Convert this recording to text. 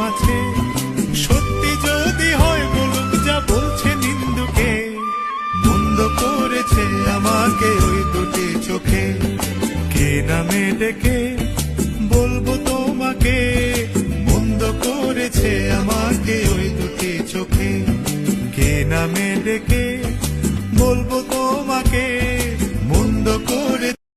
আছে সত্যি যদি হয় বলুক যা বলছে নিন্দুকে, মন্দ করেছে আমাকে ওই দুটি চোখে। কে নামে ডেকে বলব তোমাকে, মন্দ করেছে আমাকে ওই দুটি চোখে। কে নামে ডেকে